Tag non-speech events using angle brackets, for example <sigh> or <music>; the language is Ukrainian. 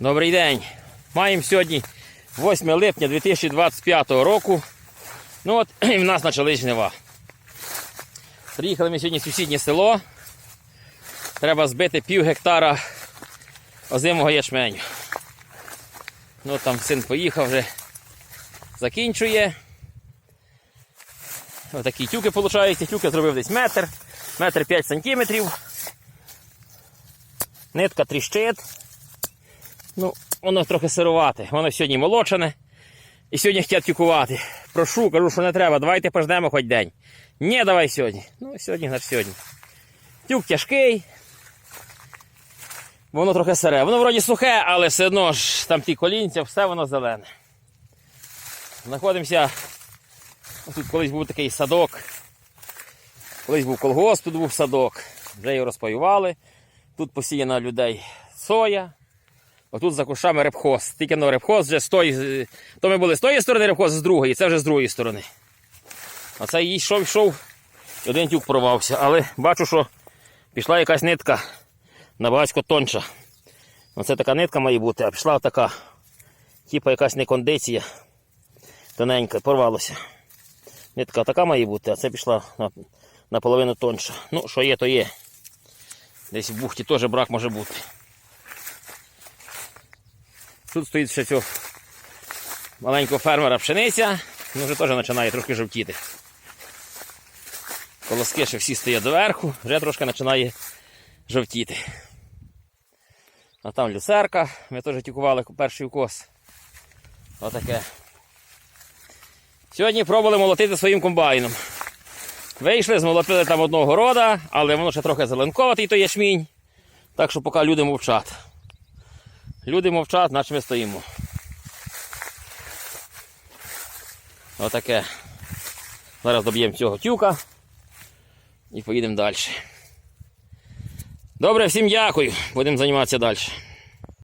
Добрий день. Маємо сьогодні 8 липня 2025 року. Ну от <clears throat> і в нас почали жнива. Приїхали ми сьогодні в сусіднє село. Треба збити пів гектара озимого ячменю. Ну там син поїхав вже закінчує. Отакі тюки виходить. Тюки зробив десь метр, метр 5 сантиметрів. Нитка тріщить. Ну, воно трохи сирувате. Воно сьогодні молочене. І сьогодні хотять тюкувати. Прошу, кажу, що не треба. Давайте пождемо хоч день. Ні, давай сьогодні. Ну, сьогодні, значить сьогодні. Тюк тяжкий. Воно трохи сире. Воно вроді сухе, але все одно ж там ті колінця, все воно зелене. Знаходимося. Тут колись був такий садок. Колись був колгосп, тут був садок. Вже його розпаювали. Тут посіяна людей соя. Отут за кущами репхоз. Тільки но репхоз вже з тої. То ми були з тої сторони репхоз, з другої, це вже з другої сторони. А це їй йшов, і один тюк порвався. Але бачу, що пішла якась нитка набагато тонша. Оце така нитка має бути, а пішла така, типа якась некондиція. Тоненька, порвалося. Нитка така має бути, а це пішла наполовину тонша. Ну, що є, то є. Десь в бухті теж брак може бути. Тут стоїть ще цього маленького фермера пшениця, ну вже теж починає трошки жовтіти. Колоски ще всі стоять доверху, вже трошки починає жовтіти. А там люцерка, ми теж тікували перший укос. Отаке. Сьогодні пробували молотити своїм комбайном. Вийшли, змолотили там одного города, але воно ще трохи зеленковатий, то ячмінь. Так що поки люди мовчать. Люди мовчать, наче ми стоїмо. Отаке. Зараз доб'ємо цього тюка і поїдемо далі. Добре, всім дякую. Будемо займатися далі.